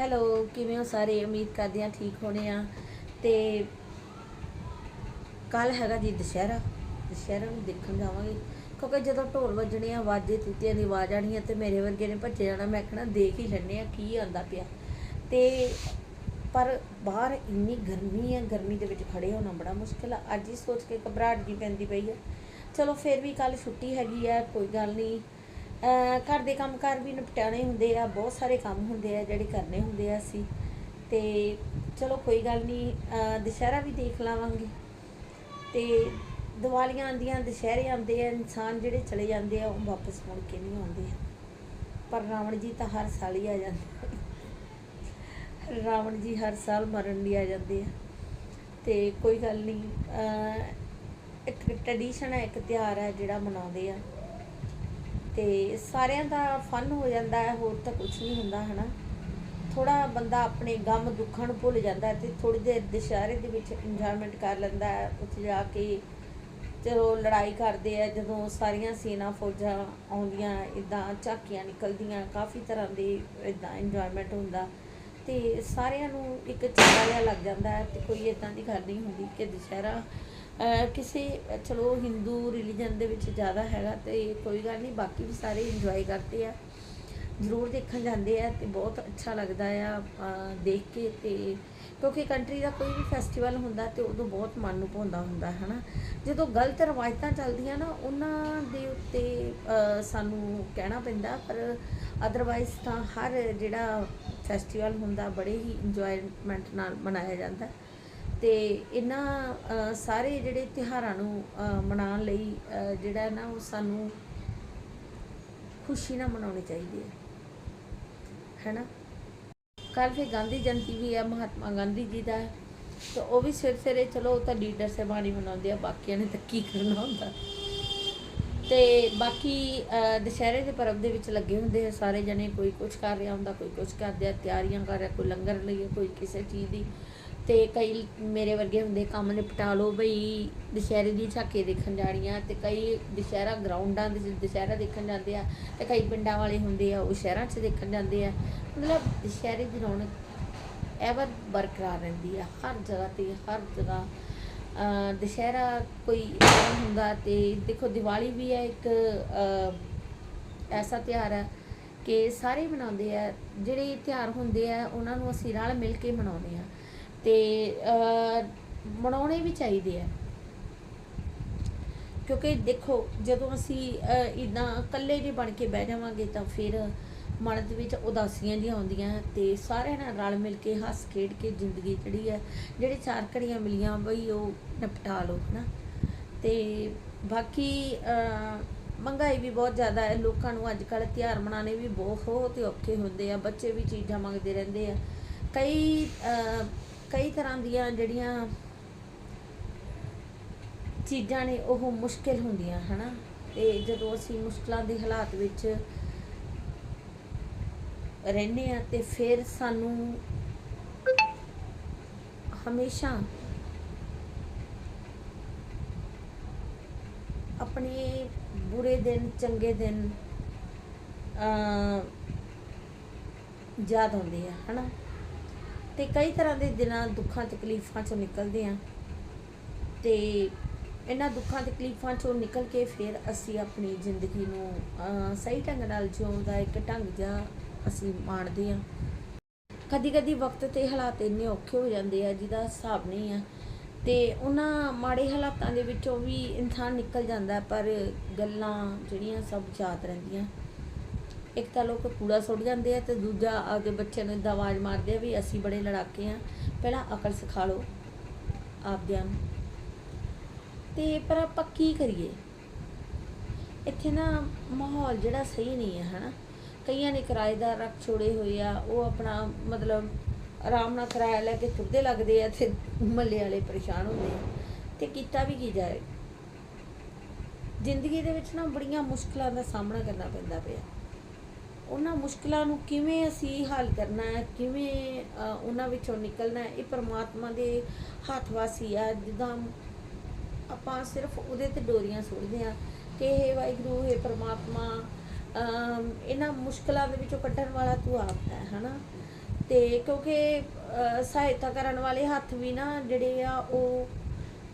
Hello, ਕਿਵੇਂ ਹੋ ਸਾਰੇ? ਉਮੀਦ ਕਰਦੇ ਆ ਠੀਕ ਹੋਣੇ ਆ ਤੇ ਕੱਲ ਹੈਗਾ ਜੀ ਦੁਸ਼ਹਿਰਾ। ਦੁਸ਼ਹਿਰਾ ਨੂੰ ਦੇਖਣ ਜਾਵਾਂਗੇ। ਕਿਉਂਕਿ ਜਦੋਂ ਢੋਲ ਵੱਜਣੇ ਆ, ਵਾਜੇ ਤੂਤੀਆਂ ਦੀ ਆਵਾਜ਼ ਆਣੀ ਆ ਤੇ ਮੇਰੇ ਵਰਗੇ ਨੇ ਭੱਜੇ ਜਾਣਾ, ਮੈਂ ਕਹਣਾ ਦੇਖ ਹੀ ਲੈਣੇ ਆ ਕੀ ਆਂਦਾ ਪਿਆ। ਤੇ ਪਰ ਬਾਹਰ ਇੰਨੀ ਗਰਮੀ ਆ, ਗਰਮੀ ਦੇ ਵਿੱਚ ਖੜੇ ਹੋਣਾ ਬੜਾ ਮੁਸ਼ਕਿਲ ਆ। ਅੱਜ ਹੀ ਸੋਚ ਕੇ ਘਬਰਾਹਟ ਜੀ ਪੈਂਦੀ ਪਈ ਆ। ਚਲੋ, ਫਿਰ ਵੀ ਕੱਲ ਛੁੱਟੀ ਹੈਗੀ ਆ, ਕੋਈ ਗੱਲ ਨਹੀਂ। ਘਰ ਦੇ ਕੰਮਕਾਰ ਵੀ ਨਿਪਟਾਣੇ ਹੁੰਦੇ ਆ, ਬਹੁਤ ਸਾਰੇ ਕੰਮ ਹੁੰਦੇ ਆ ਜਿਹੜੇ ਕਰਨੇ ਹੁੰਦੇ ਆ ਅਸੀਂ। ਤੇ ਚਲੋ ਕੋਈ ਗੱਲ ਨਹੀਂ ਦੁਸ਼ਹਿਰਾ ਵੀ ਦੇਖ ਲਾਵਾਂਗੇ। ਤੇ ਦੀਵਾਲੀਆਂ ਆਉਂਦੀਆਂ, ਦੁਸ਼ਹਿਰੇ ਆਉਂਦੇ ਆ, ਇਨਸਾਨ ਜਿਹੜੇ ਚਲੇ ਜਾਂਦੇ ਆ, ਉਹ ਵਾਪਸ ਮੁੜ ਕੇ ਨਹੀਂ ਆਉਂਦੇ। ਪਰ ਰਾਵਣ ਜੀ ਤਾਂ ਹਰ ਸਾਲ ਹੀ ਆ ਜਾਂਦੇ ਰਾਵਣ ਜੀ ਹਰ ਸਾਲ ਮਰਨ ਲਈ ਆ ਜਾਂਦੇ ਆ। ਤੇ ਕੋਈ ਗੱਲ ਨਹੀਂ ਇੱਕ ਟ੍ਰੈਡੀਸ਼ਨ ਹੈ, ਇੱਕ ਤਿਉਹਾਰ ਹੈ ਜਿਹੜਾ ਮਨਾਉਂਦੇ ਆ। ਤੇ ਸਾਰਿਆਂ ਦਾ ਫਨ ਹੋ ਜਾਂਦਾ ਹੈ, ਹੋਰ ਤਾਂ ਕੁਝ ਨਹੀਂ ਹੁੰਦਾ, ਹਨਾ? ਥੋੜਾ ਬੰਦਾ ਆਪਣੇ ਗਮ ਦੁੱਖਾਂ ਨੂੰ ਭੁੱਲ ਜਾਂਦਾ ਹੈ ਤੇ ਥੋੜੀ ਦੇਰ ਦੁਸ਼ਹਿਰੇ ਦੇ ਵਿੱਚ ਇੰਜੋਇਮੈਂਟ ਕਰ ਲੈਂਦਾ ਹੈ, ਉੱਥੇ ਜਾ ਕੇ ਚਲੋ ਲੜਾਈ ਕਰਦੇ ਆ, ਜਦੋਂ ਸਾਰੀਆਂ ਸੈਨਾ ਫੌਜਾਂ ਆਉਂਦੀਆਂ ਇਦਾਂ ਝਾਕੀਆਂ ਨਿਕਲਦੀਆਂ, ਕਾਫੀ ਤਰ੍ਹਾਂ ਦੇ ਇਦਾਂ ਇੰਜੋਇਮੈਂਟ ਹੁੰਦਾ। ਤੇ ਸਾਰਿਆਂ ਨੂੰ ਇੱਕ ਚੰਗਾ ਜਿਹਾ ਲੱਗ ਜਾਂਦਾ ਹੈ ਤੇ ਕੋਈ ਇਦਾਂ ਦੀ ਗੱਲ ਨਹੀਂ ਹੁੰਦੀ ਕਿ ਦੁਸ਼ਹਿਰਾ ਕਿਸੇ, ਚਲੋ, ਹਿੰਦੂ ਰਿਲੀਜਨ ਦੇ ਵਿੱਚ ਜ਼ਿਆਦਾ ਹੈਗਾ ਤੇ ਕੋਈ ਗੱਲ ਨਹੀਂ, ਬਾਕੀ ਵੀ ਸਾਰੇ ਇੰਜੋਏ ਕਰਦੇ ਆ। ਜ਼ਰੂਰ ਦੇਖਣ ਜਾਂਦੇ ਆ ਤੇ ਬਹੁਤ ਅੱਛਾ ਲੱਗਦਾ ਆ ਦੇਖ ਕੇ ਤੇ ਕਿਉਂਕਿ ਕੰਟਰੀ ਦਾ ਕੋਈ ਵੀ ਫੈਸਟੀਵਲ ਹੁੰਦਾ ਤੇ ਉਦੋਂ ਬਹੁਤ ਮਨ ਨੂੰ ਭਾਉਂਦਾ ਹੁੰਦਾ, ਹਨਾ। ਜਦੋਂ ਗਲਤ ਰਵਾਇਤਾਂ ਚੱਲਦੀਆਂ ਨਾ, ਉਹਨਾਂ ਦੇ ਉੱਤੇ ਸਾਨੂੰ ਕਹਿਣਾ ਪੈਂਦਾ, ਪਰ ਅਦਰਵਾਈਜ਼ ਤਾਂ ਹਰ ਜਿਹੜਾ ਫੈਸਟੀਵਲ ਹੁੰਦਾ, ਬੜੇ ਹੀ ਇੰਜੋਇਮੈਂਟ ਨਾਲ ਮਨਾਇਆ ਜਾਂਦਾ। ਤੇ ਇਹਨਾਂ ਸਾਰੇ ਜਿਹੜੇ ਤਿਉਹਾਰਾਂ ਨੂੰ ਮਨਾਉਣ ਲਈ ਜਿਹੜਾ ਨਾ, ਉਹ ਸਾਨੂੰ ਖੁਸ਼ੀ ਨਾਲ ਮਨਾਉਣੇ ਚਾਹੀਦੇ ਆ ਹੈਨਾ? ਕੱਲ ਫਿਰ ਗਾਂਧੀ ਜਯੰਤੀ ਵੀ ਹੈ ਮਹਾਤਮਾ ਗਾਂਧੀ ਜੀ ਦਾ। ਹੈ। ਉਹ ਵੀ ਸਿਰ ਸਿਰੇ ਚਲੋ ਉਹ ਤਾਂ ਲੀਡਰ ਸਹਿਬਾਨੀ ਮਨਾਉਂਦੇ ਆ, ਬਾਕੀਆਂ ਨੇ ਤਾਂ ਕੀ ਕਰਨਾ ਹੁੰਦਾ? ਤੇ ਬਾਕੀ ਦੁਸ਼ਹਿਰੇ ਦੇ ਪਰਬ ਦੇ ਵਿੱਚ ਲੱਗੇ ਹੁੰਦੇ ਆ ਸਾਰੇ ਜਣੇ, ਕੋਈ ਕੁਝ ਕਰ ਰਿਹਾ ਹੁੰਦਾ, ਕੋਈ ਕੁਝ ਕਰ ਰਿਹਾ ਤਿਆਰੀਆਂ ਕਰ ਰਿਹਾ, ਕੋਈ ਲੰਗਰ ਲਈ ਕੋਈ ਕਿਸੇ ਚੀਜ਼ ਦੀ। ਤੇ ਕਈ ਮੇਰੇ ਵਰਗੇ ਹੁੰਦੇ ਕੰਮ ਨਿਪਟਾ ਲਓ ਬਈ, ਦੁਸ਼ਹਿਰੇ ਦੀ ਝਾਕੇ ਦੇਖਣ ਜਾਣੀਆਂ ਤੇ ਕਈ ਦੁਸ਼ਹਿਰਾ ਗਰਾਊਂਡਾਂ ਦੇ ਵਿੱਚ ਦੁਸ਼ਹਿਰਾ ਦੇਖਣ ਜਾਂਦੇ ਆ ਤੇ ਕਈ ਪਿੰਡਾਂ ਵਾਲੇ ਹੁੰਦੇ ਆ ਉਹ ਸ਼ਹਿਰਾਂ 'ਚ ਦੇਖਣ ਜਾਂਦੇ ਆ। ਮਤਲਬ ਦੁਸ਼ਹਿਰੇ ਦੀ ਰੌਣਕ ਐਵਰ ਬਰਕਰਾਰ ਰਹਿੰਦੀ ਆ, ਹਰ ਜਗ੍ਹਾ ਤੇ, ਹਰ ਜਗ੍ਹਾ। ਦੁਸ਼ਹਿਰਾ ਕੋਈ ਹੁੰਦਾ ਤੇ ਦੇਖੋ ਦੀਵਾਲੀ ਵੀ ਹੈ ਇੱਕ ਐਸਾ ਤਿਉਹਾਰ ਹੈ ਕਿ ਸਾਰੇ ਮਨਾਉਂਦੇ ਆ, ਜਿਹੜੇ ਤਿਉਹਾਰ ਹੁੰਦੇ ਆ, ਉਹਨਾਂ ਨੂੰ ਅਸੀਂ ਰਲ ਮਿਲ ਕੇ ਮਨਾਉਂਦੇ ਆ। ਤੇ ਅਹ, ਮਨਾਉਣੇ ਵੀ ਚਾਹੀਦੇ ਆ। ਕਿਉਂਕਿ ਦੇਖੋ ਜਦੋਂ ਅਸੀਂ ਇਦਾਂ ਇਕੱਲੇ ਜੇ ਬਣ ਕੇ ਬਹਿ ਜਾਵਾਂਗੇ ਤਾਂ ਫਿਰ ਮਨ ਦੇ ਵਿੱਚ ਉਦਾਸੀਆਂ ਜਿਹੀਆਂ ਆਉਂਦੀਆਂ ਤੇ ਸਾਰਿਆਂ ਨਾਲ ਰਲ ਮਿਲ ਕੇ ਹੱਸ ਖੇਡ ਕੇ ਜ਼ਿੰਦਗੀ ਜਿਹੜੀ ਹੈ ਜਿਹੜੇ ਚਾਰ ਘੜੀਆਂ ਮਿਲੀਆਂ ਬਈ ਉਹ ਨਿਪਟਾ ਲਓ ਹਨਾ। ਤੇ ਬਾਕੀ ਮਹਿੰਗਾਈ ਵੀ ਬਹੁਤ ਜ਼ਿਆਦਾ ਹੈ। ਲੋਕਾਂ ਨੂੰ ਅੱਜ ਕੱਲ੍ਹ ਤਿਉਹਾਰ ਮਨਾਉਣੇ ਵੀ ਬਹੁਤ ਔਖੇ ਹੁੰਦੇ ਆ। ਬੱਚੇ ਵੀ ਚੀਜ਼ਾਂ ਮੰਗਦੇ ਰਹਿੰਦੇ ਆ। ਕਈ ਕਈ ਤਰ੍ਹਾਂ ਦੀਆਂ ਜਿਹੜੀਆਂ ਚੀਜ਼ਾਂ ਨੇ ਉਹ ਮੁਸ਼ਕਿਲ ਹੁੰਦੀਆਂ, ਹਨਾ? ਤੇ ਜਦੋਂ ਅਸੀਂ ਮੁਸ਼ਕਲਾਂ ਦੇ ਹਾਲਾਤ ਵਿੱਚ ਰਹਿੰਦੇ ਆ ਤੇ ਫਿਰ ਸਾਨੂੰ ਹਮੇਸ਼ਾ ਆਪਣੇ ਬੁਰੇ ਦਿਨ, ਚੰਗੇ ਦਿਨ ਅ ਯਾਦ ਆਉਂਦੇ ਆ, ਹਨਾ? ਤੇ ਕਈ ਤਰ੍ਹਾਂ ਦੇ ਦਿਨਾਂ ਦੁੱਖਾਂ, ਤਕਲੀਫਾਂ ਚੋਂ ਨਿਕਲਦੇ ਆ ਤੇ ਇਹਨਾਂ ਦੁੱਖਾਂ, ਤਕਲੀਫਾਂ ਚੋਂ ਨਿਕਲ ਕੇ ਫਿਰ ਅਸੀਂ ਆਪਣੀ ਜ਼ਿੰਦਗੀ ਨੂੰ ਸਹੀ ਢੰਗ ਨਾਲ ਜਿਉਣ ਦਾ ਇੱਕ ਢੰਗ ਜਿਹਾ ਅਸੀਂ ਮਾਣਦੇ ਆ ਕਦੀ ਕਦੀ ਵਕਤ ਤੇ ਹਾਲਾਤ ਇੰਨੇ ਔਖੇ ਹੋ ਜਾਂਦੇ ਆ, ਜਿਹਦਾ ਹਿਸਾਬ ਨਹੀਂ ਆ। ਤੇ ਉਹਨਾਂ ਮਾੜੇ ਹਾਲਾਤਾਂ ਦੇ ਵਿੱਚੋਂ ਵੀ ਇਨਸਾਨ ਨਿਕਲ ਜਾਂਦਾ, ਪਰ ਗੱਲਾਂ ਜਿਹੜੀਆਂ ਸਭ ਯਾਦ ਰਹਿੰਦੀਆਂ। ਇੱਕ ਤਾਂ ਲੋਕ ਕੂੜਾ ਸੁੱਟ ਜਾਂਦੇ ਆ ਤੇ ਦੂਜਾ ਆਪਦੇ ਬੱਚਿਆਂ ਨੂੰ ਏਦਾਂ ਆਵਾਜ਼ ਮਾਰਦੇ ਆ ਵੀ ਅਸੀਂ ਬੜੇ ਲੜਾਕੇ ਆ, ਪਹਿਲਾਂ ਅਕਲ ਸਿਖਾ ਲਓ ਆਪਦਿਆਂ ਨੂੰ। ਤੇ ਪਰ ਆਪਾਂ ਕੀ ਕਰੀਏ? ਇੱਥੇ ਨਾ ਮਾਹੌਲ ਜਿਹੜਾ ਸਹੀ ਨਹੀਂ ਹੈ ਹਨਾ? ਕਈਆਂ ਨੇ ਕਿਰਾਏਦਾਰ ਰੱਖ ਛੋੜੇ ਹੋਏ ਆ, ਉਹ ਆਪਣਾ ਮਤਲਬ ਆਰਾਮ ਨਾਲ ਕਿਰਾਇਆ ਲੈ ਕੇ ਤੁਰਦੇ ਲੱਗਦੇ ਆ ਤੇ ਮੱਲੇ ਵਾਲੇ ਪਰੇਸ਼ਾਨ ਹੁੰਦੇ ਆ। ਤੇ ਕੀਤਾ ਵੀ ਕੀ ਜਾਏ? ਜ਼ਿੰਦਗੀ ਦੇ ਵਿੱਚ ਨਾ ਬੜੀਆਂ ਮੁਸ਼ਕਲਾਂ ਦਾ ਸਾਹਮਣਾ ਕਰਨਾ ਪੈਂਦਾ ਪਿਆ। ਉਹਨਾਂ ਮੁਸ਼ਕਲਾਂ ਨੂੰ ਕਿਵੇਂ ਅਸੀਂ ਹੱਲ ਕਰਨਾ ਹੈ, ਕਿਵੇਂ ਉਹਨਾਂ ਵਿੱਚੋਂ ਨਿਕਲਣਾ ਹੈ, ਇਹ ਪਰਮਾਤਮਾ ਦੇ ਹੱਥ ਵਾਸੀ ਆ। ਜਿੱਦਾਂ ਆਪਾਂ ਸਿਰਫ ਉਹਦੇ ਤੇ ਡੋਰੀਆਂ ਸੁੱਟਦੇ ਆ ਕਿ ਇਹ ਵਾਹਿਗੁਰੂ, ਹੈ ਪਰਮਾਤਮਾ ਇਹਨਾਂ ਮੁਸ਼ਕਲਾਂ ਦੇ ਵਿੱਚੋਂ ਕੱਢਣ ਵਾਲਾ ਤੂੰ ਆਪ ਹੈ, ਹਨਾ? ਤੇ ਕਿਉਂਕਿ ਸਹਾਇਤਾ ਕਰਨ ਵਾਲੇ ਹੱਥ ਵੀ ਨਾ ਜਿਹੜੇ ਆ, ਉਹ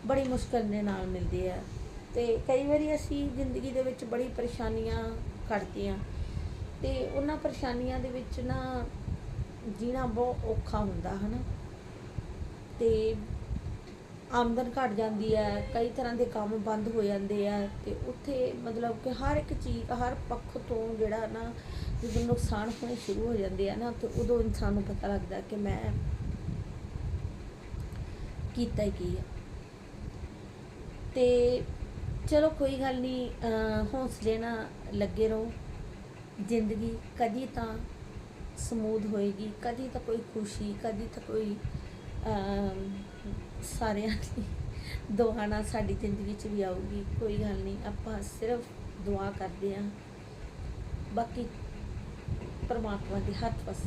ਬੜੀ ਮੁਸ਼ਕਲ ਦੇ ਨਾਲ ਮਿਲਦੇ ਆ। ਤੇ ਕਈ ਵਾਰੀ ਅਸੀਂ ਜ਼ਿੰਦਗੀ ਦੇ ਵਿੱਚ ਬੜੀ ਪਰੇਸ਼ਾਨੀਆਂ ਕੱਟਦੇ ਆ ਤੇ ਉਹਨਾਂ ਪਰੇਸ਼ਾਨੀਆਂ ਦੇ ਵਿੱਚ ਨਾ ਜੀਣਾ ਬਹੁਤ ਔਖਾ ਹੁੰਦਾ, ਹਨਾ। ਤੇ ਆਮਦਨ ਘਟ ਜਾਂਦੀ ਹੈ, ਕਈ ਤਰ੍ਹਾਂ ਦੇ ਕੰਮ ਬੰਦ ਹੋ ਜਾਂਦੇ ਆ, ਤੇ ਉੱਥੇ ਮਤਲਬ ਕਿ ਹਰ ਇੱਕ ਚੀਜ਼, ਹਰ ਪੱਖ ਤੋਂ ਜਿਹੜਾ ਨਾ ਜਦੋਂ ਨੁਕਸਾਨ ਹੋਣੇ ਸ਼ੁਰੂ ਹੋ ਜਾਂਦੇ ਆ ਨਾ, ਤੇ ਉਦੋਂ ਇਨਸਾਨ ਨੂੰ ਪਤਾ ਲੱਗਦਾ ਕਿ ਮੈਂ ਕੀਤਾ ਕੀ ਆ। ਤੇ ਚਲੋ ਕੋਈ ਗੱਲ ਨਹੀਂ ਹੌਸਲੇ ਨਾਲ ਲੱਗੇ ਰਹੋ। ਜ਼ਿੰਦਗੀ ਕਦੀ ਤਾਂ ਸਮੂਦ ਹੋਏਗੀ, ਕਦੀ ਤਾਂ ਕੋਈ ਖੁਸ਼ੀ, ਕਦੀ ਤਾਂ ਕੋਈ ਸਾਰਿਆਂ ਦੀ ਦੁਆ ਨਾਲ ਸਾਡੀ ਜ਼ਿੰਦਗੀ 'ਚ ਵੀ ਆਊਗੀ, ਕੋਈ ਗੱਲ ਨਹੀਂ, ਆਪਾਂ ਸਿਰਫ ਦੁਆ ਕਰਦੇ ਹਾਂ। ਬਾਕੀ ਪਰਮਾਤਮਾ ਦੇ ਹੱਥ ਵਸ